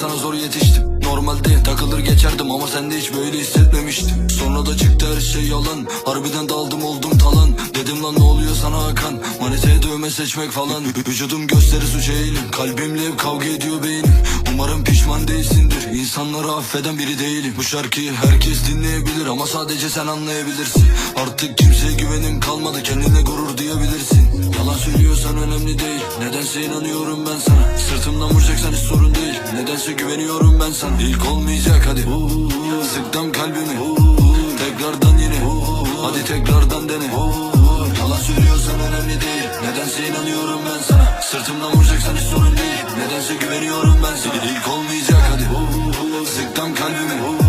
sana zor yetiştim. Normalde takılır geçerdim ama sende hiç böyle hissetmemiştim. Sonra da çıktı her şey yalan. Harbiden daldım oldum talan. Dedim lan ne oluyor sana Hakan? Maniteye dövme seçmek falan. Vü- Vücudum gösteri suç eğilim. Kalbimle hep kavga ediyor beynim. Umarım pişman değilsindir. İnsanları affeden biri değilim. Bu şarkıyı herkes dinleyebilir Ama sadece sen anlayabilirsin. Artık kimseye güvenim kalmadı. Kendine gurur duyabilirsin Yalan söylüyorsan önemli değil. Nedense inanıyorum ben sana. Sırtımdan vuracaksan hiç sorun değil. Nedense güveniyorum ben sana. İlk olmayacak hadi. Sıktım kalbimi. Tekrardan yine. Hadi tekrardan dene. Yalan söylüyorsan önemli değil. Nedense inanıyorum ben sana. Sırtımdan vuracaksan hiç sorun değil. Nedense güveniyorum ben sana. İlk olmayacak hadi. Sıktım kalbimi